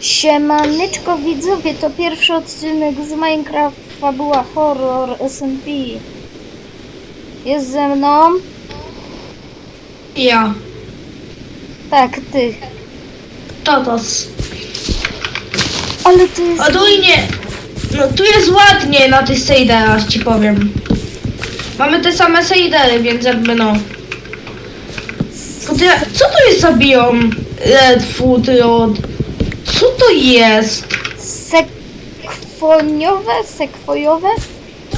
Siemaneczko widzowie, to pierwszy odcinek z Minecraft Fabuła Horror SMP. Jest ze mną? Ja. Tak, ty. Totos. Ale to jest... A tu i nie. No tu jest ładnie na tych sejderach ci powiem. Mamy te same sejdery, więc jakby no. Co, to jest za biom? Red Food Road. Co to jest? Sekwojowe? Sekwojowe?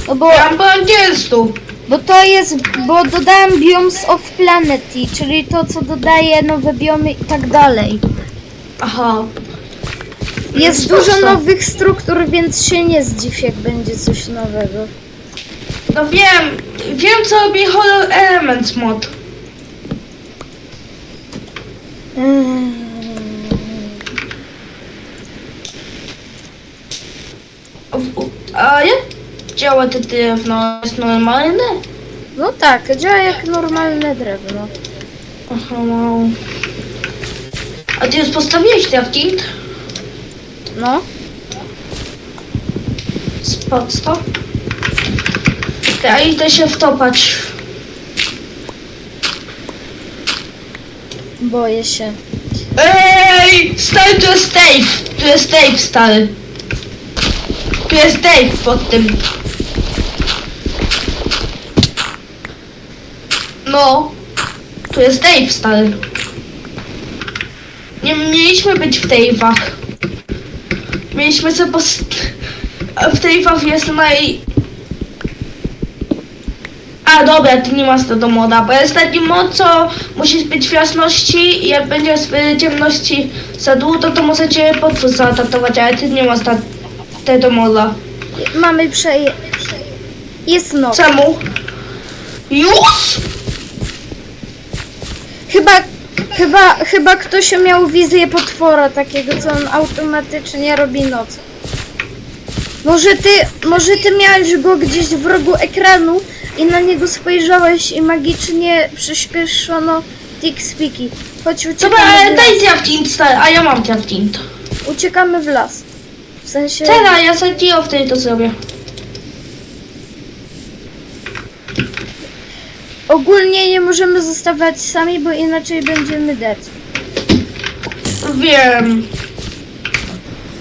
No bo, Ja po angielsku. bo to jest, bo dodałem Biomes of Planety, czyli to co dodaje nowe biomy i tak dalej. Aha. Jest No, dużo nowych struktur, więc się nie zdziw jak będzie coś nowego. No wiem, wiem co robi Horror Elements mod. Mm. W- A jak działa te drewno? Jest normalne? No tak, działa jak normalne drewno. Aha, wow. A ty już postawiłeś crafting? No. Spod to? Ty, a idę się wtopać. Boję się. Ej! Stary, tu jest Dave! Tu jest Dave, stary. Tu jest Dave pod tym. No. Tu jest Dave, stary. Nie mieliśmy być w Dave'ach. Mieliśmy sobie post... A w Dave'ach jest naj... A dobra, ty nie masz tego moda, bo jest taki mod, co musisz być w jasności i jak będziesz w ciemności za długo, to możecie potwór zaatakować, ale ty nie masz tego moda. Mamy przeje... Jest noc. Czemu? Już? Chyba, chyba, chyba ktoś miał wizję potwora takiego, co on automatycznie robi noc. Może ty, może ty miałeś go gdzieś w rogu ekranu i na niego spojrzałeś i magicznie przyspieszono tick-speaky. Chodź, Dobra, uciekamy ale w daj las. diaftint, stary, a ja mam diaftint. Uciekamy w las. W sensie... Teraz ja sobie wtedy to zrobię. Ogólnie nie możemy zostawać sami, bo inaczej będziemy dead. Wiem.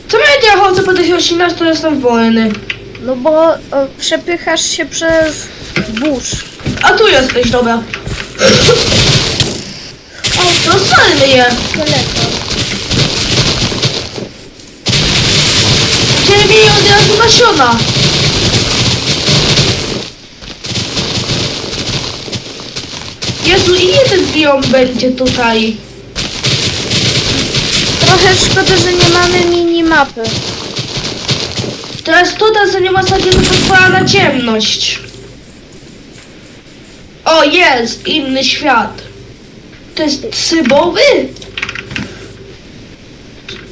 Co jak ja chodzę po tych roślinach, to jestem wolny. No bo o, przepychasz się przez burz. A tu jesteś, dobra. O, to salny je. Skeleton. Ciebie od razu nasiona. Jezu, ile ten biom będzie tutaj? Trochę szkoda, że nie mamy minimapy. Teraz tutaj, że nie ma takiego pozwala na ciemność. O, jest! Inny świat. To jest cybowy?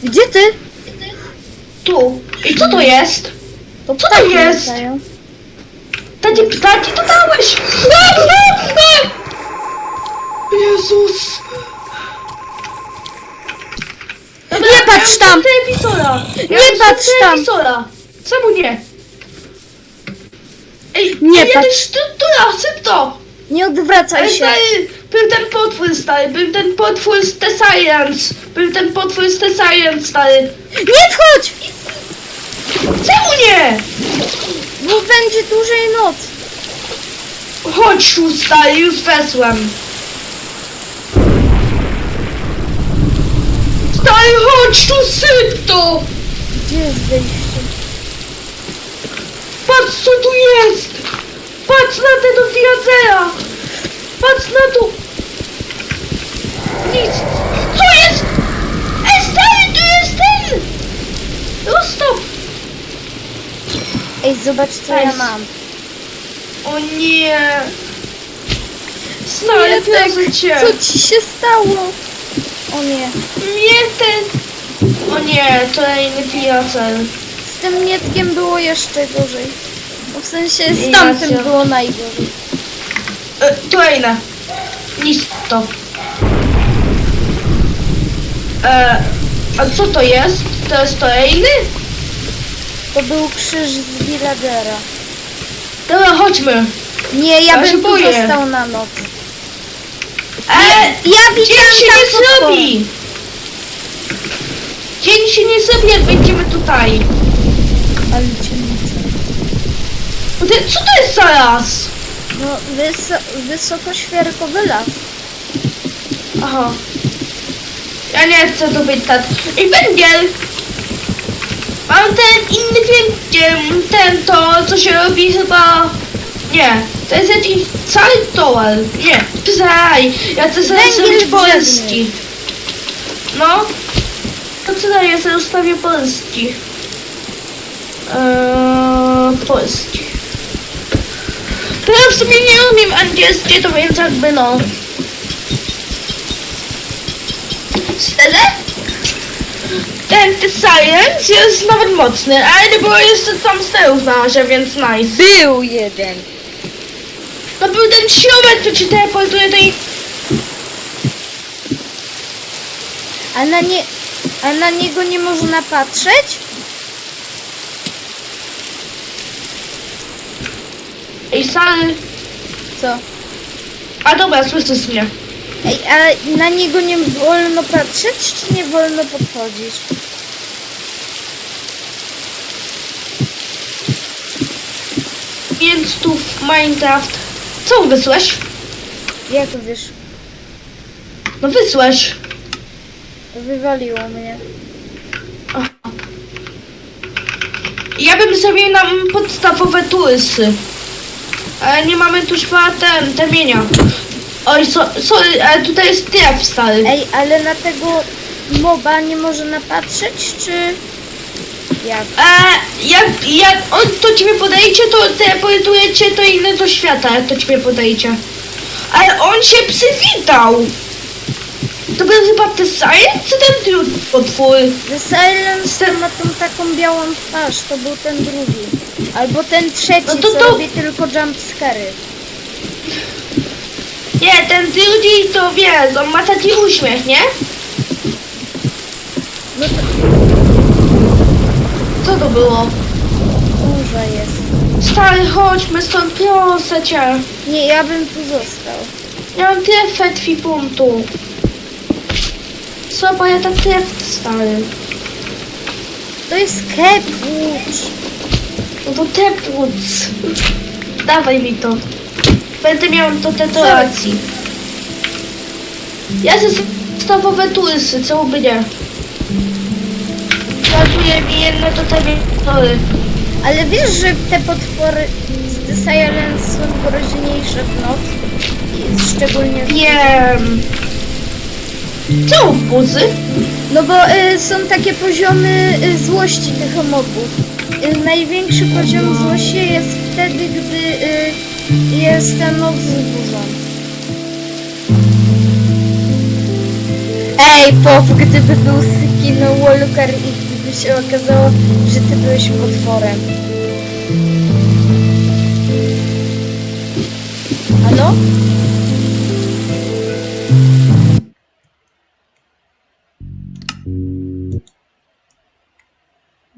Gdzie ty? Tu. I co to jest? To Co to ptaki jest? latają. Tati, tati, to dałeś! Jezus! Nie patrz tam! telewizora! Nie patrz tam! telewizora! Czemu nie? Ej, Nie jeden patrz. struktura, szybko! Nie odwracaj Ej, się. stary, był ten potwór stary, był ten potwór z The Science! Był ten potwór z The Science stary! Nie wchodź! Czemu nie? Bo będzie dłużej noc. Chodź tu stary, już wesłem! Stary, chodź tu szybko! Gdzie jest? Patrz co tu jest! Patrz na tego villagera! Patrz na to! Nic! Co jest? Ej stary, tu jest ten! Rozstop! Ej, zobacz co ja Nice. mam. O nie! Stary, cię! co ci się stało? O nie. Mnie ten... O nie, to villager. Z tym mietkiem było jeszcze gorzej. No w sensie z tamtym było najgorzej. E, to inne. Nic to. E, A co to jest? To jest to Ejny? To był krzyż z villagera. Dobra, chodźmy. Nie, ja, Ja się bym tu boję. został na noc. E, Ja dzień widziałem się tam nie potwora. zrobi! Dzień się nie zrobi, jak będziemy tutaj. Ale ciemnica. No ty- Co to jest zaraz? No, wyso wysokoświerkowy las. Aha. Ja nie chcę tu być tak. I węgiel! Mam ten inny węgiel, ten to, co się robi chyba... Nie, to jest jakiś cały toal. Nie, przestań. Ja chcę sobie Węgiel zrobić polski. No. To co daję, ja sobie ustawię polski. Eee, polski. To ja w sumie nie umiem angielski, to więc jakby no... Szczerze? Ten The Science jest nawet mocny, ale nie było jeszcze tam sterów na razie, więc nice. Był jeden. To był ten śrubek, co ci teleportuje tej... A na, nie, a na niego nie można patrzeć? Ej, Sal... Co? A dobra, słyszysz mnie. Ej, a na niego nie wolno patrzeć, czy nie wolno podchodzić? Więc tu w Minecraft... Co wysłałeś? Jak wiesz? No wysłałeś. Wywaliło mnie. Ja bym zrobił nam podstawowe tułysy. Ale nie mamy tu chyba ten, temienia. Oj, so, sorry, ale tutaj jest tref stary. Ej, ale na tego moba nie można patrzeć, czy... Jak? E, jak, jak on to ciebie podejdzie, to teleportuje cię do innego świata, jak to ciebie podejdzie. Ale on się przywitał. To był chyba te Science, czy ten drugi potwór? The Silence to ma tą taką białą twarz, to był ten drugi. Albo ten trzeci, No to co to- robi tylko jumpscary. Nie, ten drugi to wiesz, on ma taki uśmiech, nie? No to Co to było? burza jest. Stary, chodźmy stąd, proszę cię. Nie, ja bym tu został. Ja mam trefę punktu. Co, bo ja tak tref, stary. To jest Kepłucz. No to tepłuc. Dawaj mi to. Będę miał to tetowacji. Ja ze podstawowe tułysy, co by nie. Gratuluję mi jedno to tobie tory. Ale wiesz, że te potwory z The Silence są groźniejsze w noc? I szczególnie... Wiem. Co w buzy? No bo y, są takie poziomy y, złości tych mobów. Y, największy poziom złości jest wtedy, gdy y, jest ta noc wzburzona. Ej, Pop, gdyby był Skin Walker i gdyby się okazało, że ty byłeś potworem. Halo?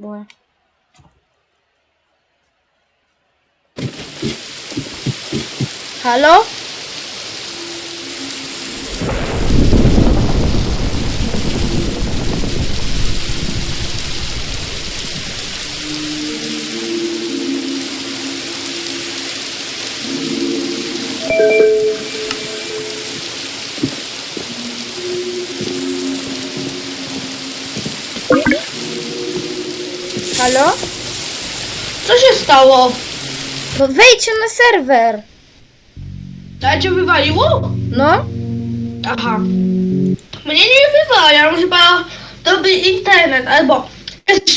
Halo? Halo? Stało? No wejdź na serwer. To cię wywaliło? No? Aha. Mnie nie wywalają, chyba dobry internet, albo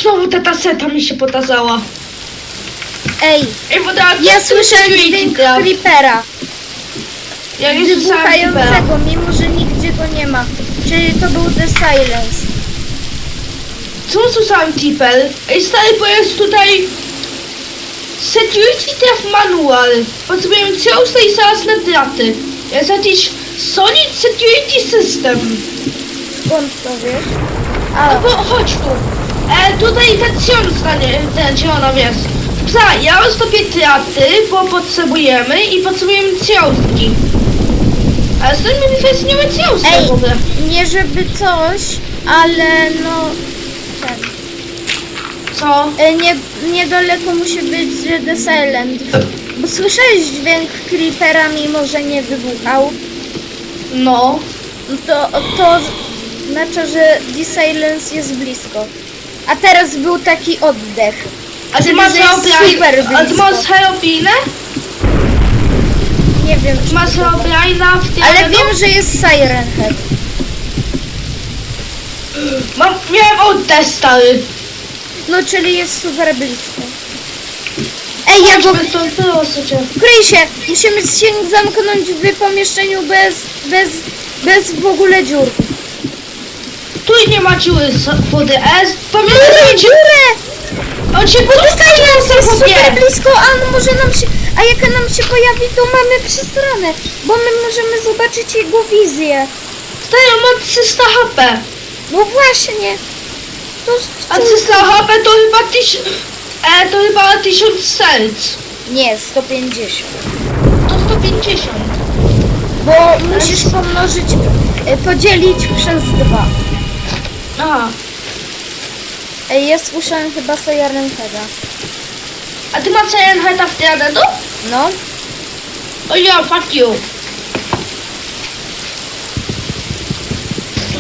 znowu ta taseta mi się potazała. Ej, Ej, bo teraz ja tu dźwięk creepera. Ja nie słyszałem creepera. Wybuchającego, mimo że nigdzie go nie ma. Czyli to był The Silence. Co słyszałem creeper? Ej, stary, bo jest tutaj Security Traf Manual. Potrzebujemy całej i zaraz na draty. Jest jakiś Solid Security System. Skąd to wiesz? A, No bo chodź tu. E, tutaj sion stanie, ten zielono jest. Psa, ja roztopię traty, bo potrzebujemy i potrzebujemy cionski. Ale z tym mi cionski Ej. w ogóle. nie żeby coś, ale no... Tak. Co? E, Nie, niedaleko musi być The Silent. Bo słyszałeś dźwięk creepera, mimo że nie wybuchał? No. No To, to znaczy, że The Silence jest blisko. A teraz był taki oddech. A ty Czyli, masz że jest Herobrine? super A ty blisko. masz? Nie wiem, czy Masz to. Herobrina w Ale Diablo? wiem, że jest Siren Head. Mam, miałem oddech stary. No, czyli jest super blisko. Ej, ja go... Proszę cię. Kryj się! Musimy się zamknąć w pomieszczeniu bez, bez, bez w ogóle dziur. Tu nie ma dziury z wody S. Pamiętajcie, Dziurę! on się jest podstaje super blisko, a może nam się... A jak nam się pojawi, to mamy przestranę, bo my możemy zobaczyć jego wizję. Stary, ma 300 HP. No właśnie. To, A 300 HP to chyba tyś... E, to chyba 1000 serc. Nie, 150. To 150. Bo musisz pomnożyć, y, podzielić przez dwa. Aha. Ej, ja słyszałem chyba Siren Heada. A ty masz Head'a w Diadenu? No. O ja, fuck you.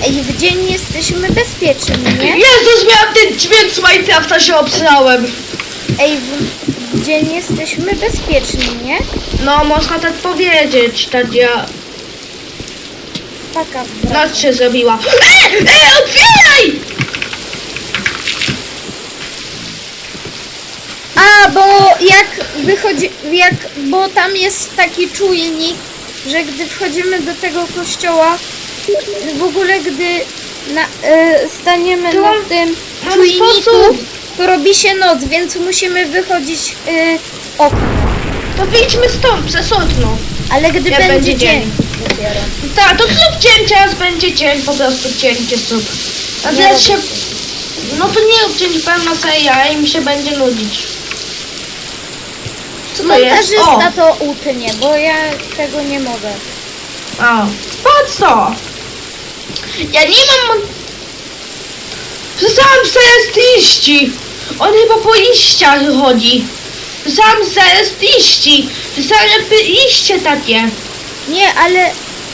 Ej, w dzień jesteśmy bezpieczni, nie? Jezus, miałem ten dźwięk z Minecrafta, się obsrałem. Ej, w, w dzień jesteśmy bezpieczni, nie? No, można tak powiedzieć, Tadia. Taka Noc się zrobiła. E, e, otwieraj! A, bo jak wychodzi, jak, bo tam jest taki czujnik, że gdy wchodzimy do tego kościoła, w ogóle gdy na, e, staniemy To na tym czujniku, sposób. to robi się noc, więc musimy wychodzić e, oknem. To wyjdźmy stąd, przez okno. Ale gdy Jak będzie, będzie dzień. dzień. Tak, to zrób cień, teraz będzie dzień, po prostu cięcie zrób. A Nie teraz się... No to nie rób cięć pełna seria i mi się będzie nudzić. Co to! Montażysta to utnie, bo ja tego nie mogę. A, po co? Ja nie mam... mon- Sam zaraz liści. On chyba po liściach chodzi. Sam zaraz liści. Sam jakby liście takie. Nie, ale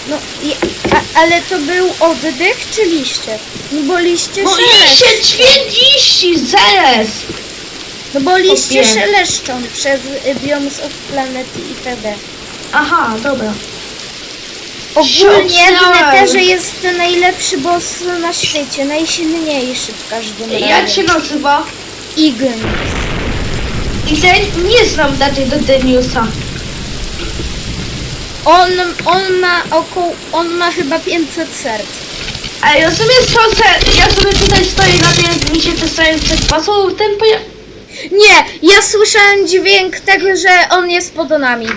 no, je, a, ale to był oddech czy liście? No bo liście No szeleszczą. liście, ćwierć liści, zaraz. No bo liście Opie. szeleszczą przez y, Biomes of Planet itd. Aha, dobra. Ogólnie w. Netherze jest najlepszy boss na świecie, najsilniejszy w każdym razie. Jak się nazywa? Ign. I ten nie znam daty do Deniusa. On, on ma około, on ma chyba 500 serc. A ja sobie stoję, ja sobie tutaj stoję na tym, mi się te serce pasą, ten poja... Nie, ja słyszałem dźwięk tego, że on jest pod nami.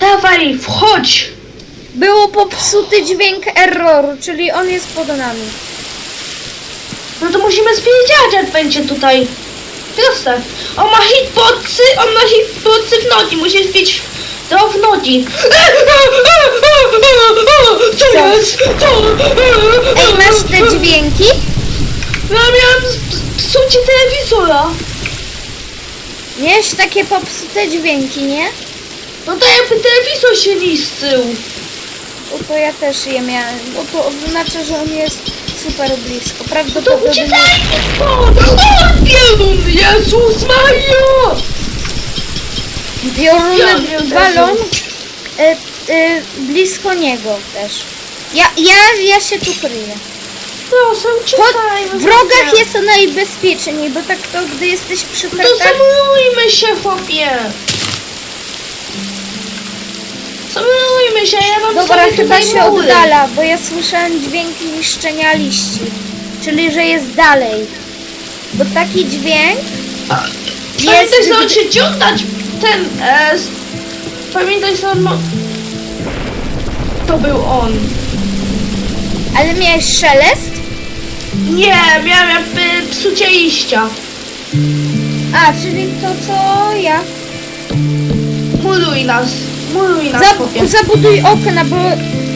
Dawaj, wchodź! Było popsuty dźwięk erroru, czyli on jest pod nami. No to musimy spierdziać, jak będzie tutaj. Proste. On ma hitboxy, on ma hitboxy w nogi, musisz bić to w nogi. Co jest? Co? Ej, masz te dźwięki? Ja miałem psucie telewizora. Miałeś takie popsute dźwięki, nie? No to jakby telewizor się niszczył. Bo to ja też je miałem, bo to oznacza, że on jest super blisko. No To Prawdopodobnie uciekajmy stąd! O, pierdol, Jezus Maria! Ja bioruny wiem, balon y, y, blisko niego też. Ja, ja, ja się tu kryję. Proszę, uciekajmy. w rogach jest najbezpieczniej, bo tak to gdy jesteś przy No to zamurujmy się, chłopie! Zamurujmy się, ja mam Dobra, sobie chyba tutaj się oddala, bo ja słyszałem dźwięki niszczenia liści. Czyli, że jest dalej. Bo taki dźwięk Pamiętaj, jest... że on się ciągnąć ten... E, s- pamiętaj, że on ma... To był on. Ale miałeś szelest? Nie, miałem jakby psucie iścia. A, czyli to co ja. Muruj nas, muruj nas, Zab zabuduj okna, bo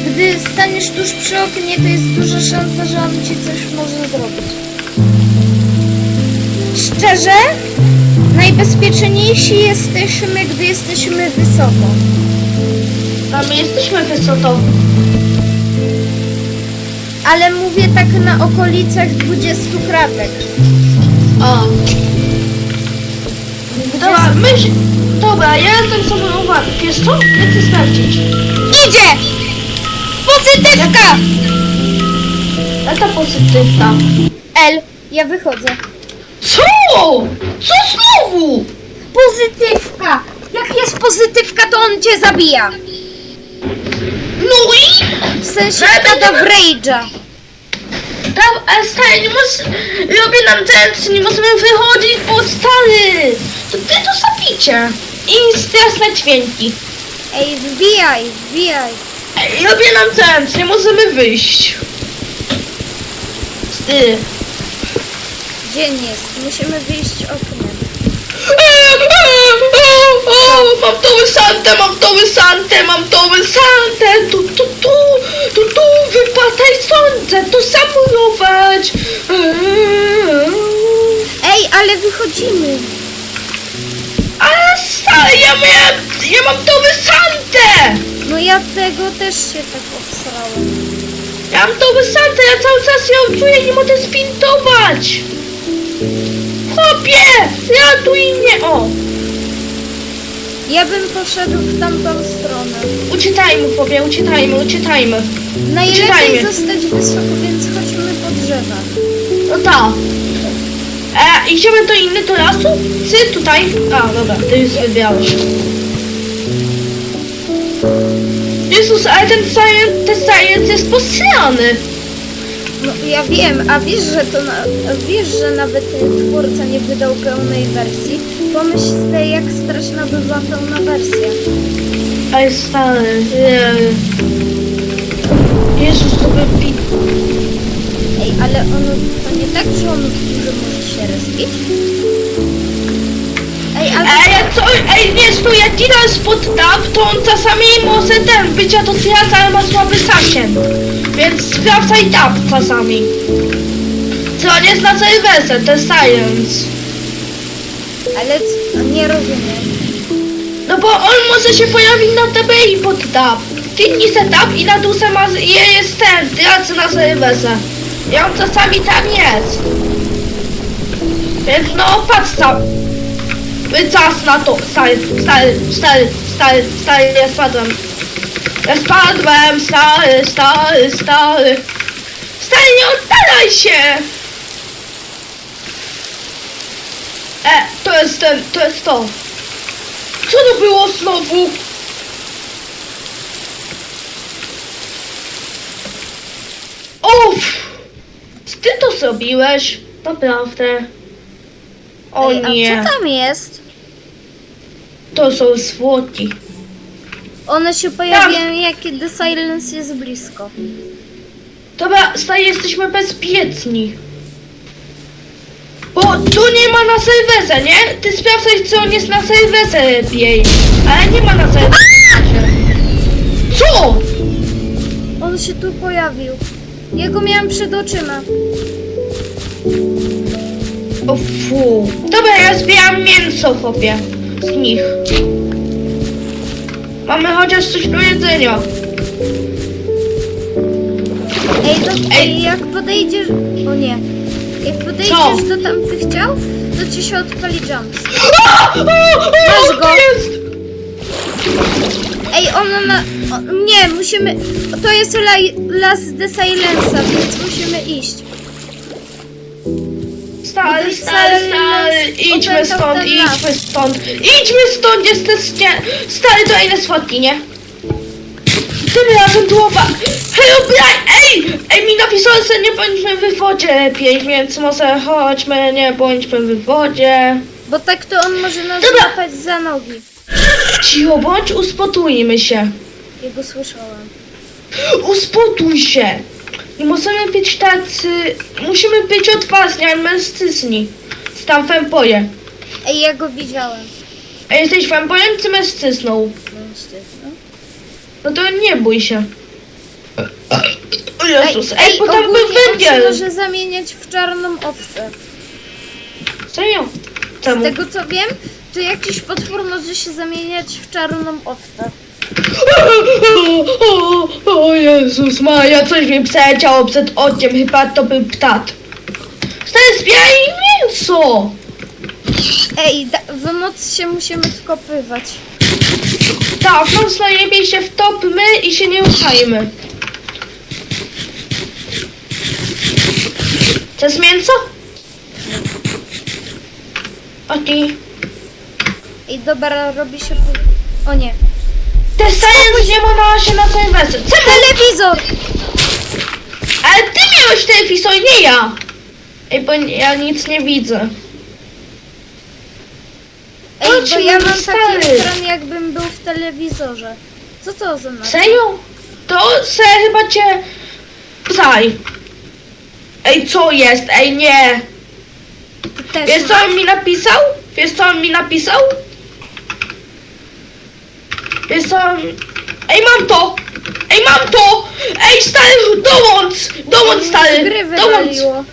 gdy staniesz tuż przy oknie, to jest duża szansa, że on ci coś może zrobić. Szczerze, najbezpieczniejsi jesteśmy, gdy jesteśmy wysoko. A my jesteśmy wysoko. Ale mówię tak na okolicach 20 kratek. O. Dobra, myśl... Dobra, ja jestem sobie. Wiesz co? Ja chcę sprawdzić. Idzie! Pozytywka! Jaka pozytywna? L, ja wychodzę. Co? Co znowu? Pozytywka! Jak jest pozytywka, to on cię zabija. No i? W sensie Ale w rage'a. Tam, a stary, nie możesz... Robię nam ten, nie możemy wychodzić, bo stary... To ty to zabicie. I teraz na dźwięki. Ej, wbijaj, wbijaj. Ej, Robię nam ten, nie możemy wyjść. Ty. Dzień jest, musimy wyjść oknem. Mam to wysante, mam to wysante, mam to wysante. Tu, tu, tu, tu, tu, wypataj słońce, tu samulować. Ej, ale wychodzimy. Ale ja miałem, ja mam to wysante. No ja tego też się tak obsrałem. Ja mam to wysante, ja cały czas ją czuję, nie mogę spintować. Chłopie, ratuj mnie, o. Ja bym poszedł w tamtą stronę. Uczytajmy, chłopie, uczytajmy, uczytajmy. Najlepiej Czytajmy. zostać wysoko, więc chodźmy po drzewach. No tak. E, idziemy do innego do lasu? Ty tutaj? A, dobra, ty już wybrałeś. Jezus, ale ten science, ten science jest posrany. No ja wiem, a wiesz, że to na, wiesz, że nawet twórca nie wydał pełnej wersji? Pomyśl sobie, jak straszna by była pełna wersja. Ale stary, nie. Jezus, to by pi... Ej, ale on, to nie tak, że on respić? Ej, ale... Ej, co? Ej, nie, stój, jak spod tap, to on czasami może ten, bycia to teraz, ale ma słaby zasięg. Więc sprawdzaj tap czasami. Co nie zna serwerze, to science. Ale nie rozumiem. No bo on może się pojawić na TB i pod tab. Kliknij se tab i na dół ma, je jest ten, tracę na serwerze. I on czasami tam jest. Więc no, patrz tam. Czas na to, stary, stary, stary, stary, stary, ja spadłem. Ja spadłem, stary, stary, stary. Stary, nie oddalaj się! E, to jest ten, to jest to. Co to było znowu? Uff! Ty to zrobiłeś? Naprawdę. O Ej, a nie, co tam jest? to są zwłoki. One się pojawiają, jak The Silence jest blisko. Dobra, stary, jesteśmy bezpieczni. Bo tu nie ma na serwerze, nie? Ty sprawdzaj, co on jest na serwerze lepiej. Ale nie ma na serwerze. Co? On się tu pojawił. Ja go miałam przed oczyma. O fu. Dobra, ja zbieram mięso, chłopie. Z nich. Mamy chociaż coś do jedzenia. Ej, to, Ej. jak podejdziesz... O nie. Jak podejdziesz Co? do tamtych ciał, to ci się odpali jump. Masz go. Ej, ona na... O, nie, musimy... To jest laj, las The Silence'a, więc musimy iść. Stary, stary, stary, idźmy stąd, idźmy stąd, idźmy stąd, jesteście, stary, to inne słodki, nie? Tym razem głowa, hej, obraj, ej, ej, mi napisał, że nie bądźmy w wodzie lepiej, więc może chodźmy, nie bądźmy w wodzie. Bo tak to on może nas Dobra. złapać za nogi. Cicho bądź, uspokójmy się, Jego słyszałam. uspokój się. I musimy być tacy, musimy być odważni, jak mężczyźni. Tam fempoje. Ej, ja go widziałem. A jesteś fempojem czy mężczyzną? Mężczyzna. No to nie bój się. O Jezus, ej, ej, bo tam był ogólnie on się węgiel. może zamieniać w czarną owcę. Serio? Z Czemu? tego co wiem, to jakiś potwór może się zamieniać w czarną owcę. O, o Jezus Maria, coś mi przeleciało przed okiem, chyba to był ptat. Stary, zbieraj mięso! Ej, da, w noc się musimy wkopywać. Tak, w noc najlepiej się wtopmy i się nie ruszajmy. Chcesz mięso? Okej. Ej, dobra, robi się... O nie. Te science nie ma się na serwerze. Czemu? Telewizor! Ale ty miałeś telewizor, nie ja. Ej, bo ja nic nie widzę. Ej, bo ja mam taki stary. ekran jakbym był w telewizorze. Co to za nazwa? Serio? To se chyba cię... Psaj. Ej, co jest? Ej, nie. Ty też Wiesz co on mi napisał? Wiesz co on mi napisał? Co on... Ej, mam to! Ej, mam to! Ej, stary, dołącz! Dołącz, stary! Gry Dołącz! wywaliło.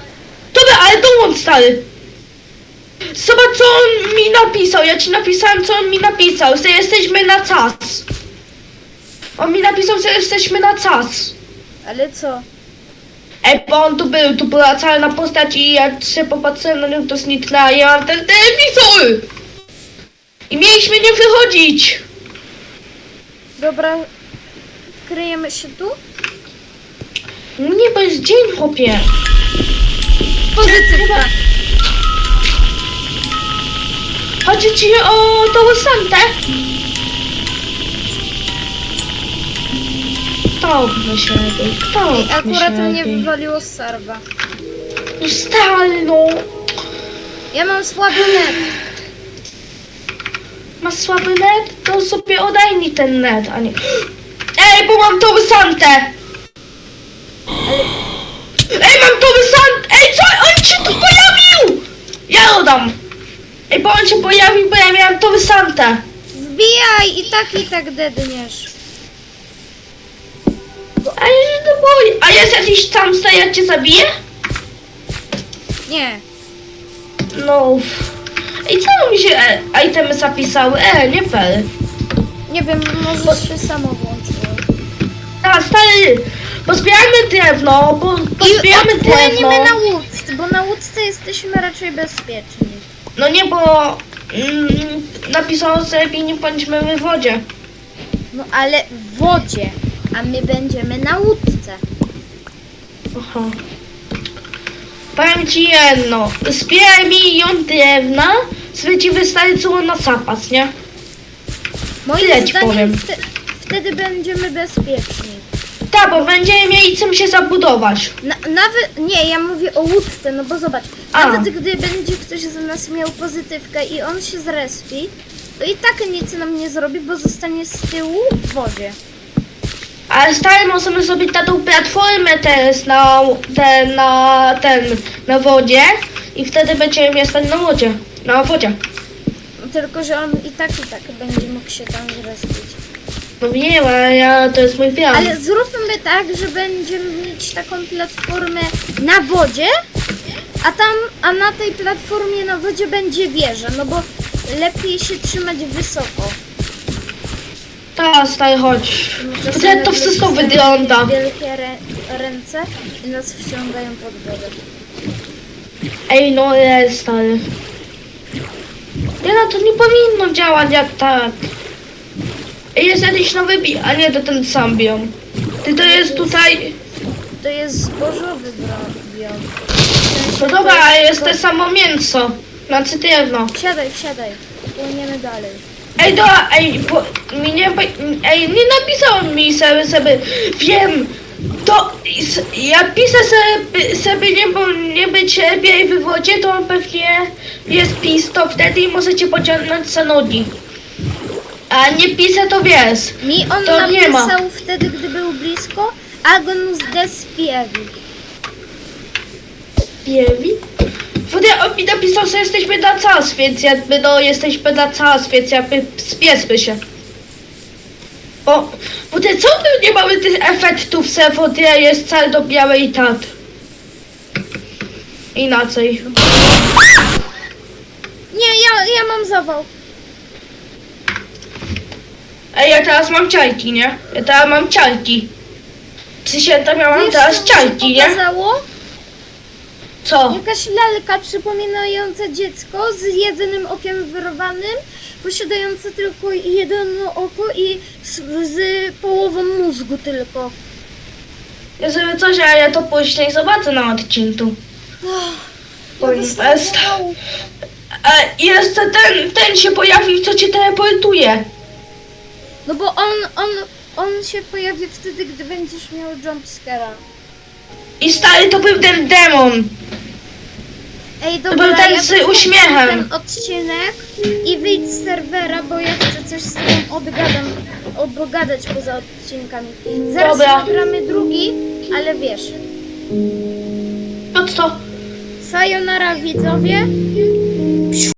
Dobra, ale dołącz, stary! Zobacz, co on mi napisał. Ja ci napisałem, co on mi napisał. Że jesteśmy na czas. On mi napisał, że jesteśmy na czas. Ale co? Ej, bo on tu był, tu była cała postać i jak się popatrzyłem na nią, to zniknęła. Ja mam ten telewizor! I mieliśmy nie wychodzić! Dobra, kryjemy się tu? Nie, bo jest dzień, chłopie. Pozytywka. Chodzi ci o tą santę? Kto by się lepiej? Kto Ej, by akurat mnie wywaliło z serwa. No no. Ja mam słaby net. Masz słaby net? To sobie odejmij ten net, a nie... Ej, bo mam tą santę! Ej, mam tą santę! Ej, co? On się tu pojawił! Ja oddam! Ej, bo on się pojawił, bo ja miałam tą santę. Wbijaj! I tak, i tak dedniesz. A ja się to boję. A jest jakiś tam jak cię zabije? Nie. No. I co mi się e, itemy zapisały? E, nie fair. Nie wiem, może się samo włączyło. A, stary, pozbieramy drewno, po, pozbieramy drewno. na łódce, bo na łódce jesteśmy raczej bezpieczni. No nie, bo mm, napisało, lepiej nie bądźmy w wodzie. No ale w wodzie, a my będziemy na łódce. Aha. Powiem ci jedno, zbieraj milion drewna, ci wystarczyło na zapas, nie? Moim Tyle ci powiem. wte, wtedy będziemy bezpieczni. Tak, bo będziemy mieli czym się zabudować. Na, nawet, nie, ja mówię o łódce, no bo zobacz, A. nawet gdy będzie ktoś z nas miał pozytywkę i on się zrespi, to i tak nic nam nie zrobi, bo zostanie z tyłu w wodzie. Ale stary, możemy zrobić taką platformę teraz na ten, na ten, na wodzie i wtedy będziemy mieszkać na wodzie, na wodzie. Tylko, że on i tak, i tak będzie mógł się tam zrespić. No wiem, ale ja, to jest mój plan. Ale zróbmy tak, że będziemy mieć taką platformę na wodzie, a tam, a na tej platformie na wodzie będzie wieża, no bo lepiej się trzymać wysoko. Ta, stary, chodź. Wtedy to wszystko wygląda. Wielkie rę ręce i nas wciągają pod wodę. Ej, no jest, stary. Nie no, to nie powinno działać jak tak. Ej, jest jakiś nowy bi... A nie, to ten sam biom. Ty to jest tutaj... To jest zbożowy bro- biom. No dobra, ale jest to samo mięso. Znaczy drewno. Wsiadaj, wsiadaj. Płyniemy dalej. Ej, do, ej, bo mi nie, ej, nie napisał mi sobie, sobie, wiem, to, jak piszę sobie, sobie nie, nie być lepiej w wodzie, to pewnie jest pis, to wtedy możecie pociągnąć za nogi. A nie piszę, to wiesz. Mi on To nie ma. napisał wtedy, gdy był blisko, Agonus des pievi. Piewi? Wtedy on mi napisał, że jesteśmy na czas, więc jakby no jesteśmy na czas, więc jakby spiesmy się. O, wtedy co my nie mamy tych efektów, wtedy jest cel do białej tat. Inaczej. Nie, ja, ja mam zawał. Ej, ja teraz mam ciarki, nie? Ja teraz mam ciarki. Czy się to miałam Wiesz, teraz co mi się ciarki, nie? pokazało? Co? Jakaś lalka przypominająca dziecko z jedynym okiem wyrwanym, posiadające tylko jedno oko i z, z połową mózgu tylko. Ja sobie coś, a ja to później zobaczę na odcinku. Powiem, jest. E, i jeszcze ten, ten się pojawił, co cię teleportuje. No bo on, on, on się pojawi wtedy, gdy będziesz miał jumpscare'a. I stary, to był ten demon. Ej, był dobra, ten ja z wykończę uśmiechem. ten odcinek i wyjdź z serwera, bo ja chcę coś z tym odgadam, obgadać poza odcinkami. Zaraz Dobra. nagramy drugi, ale wiesz. No co? Sayonara widzowie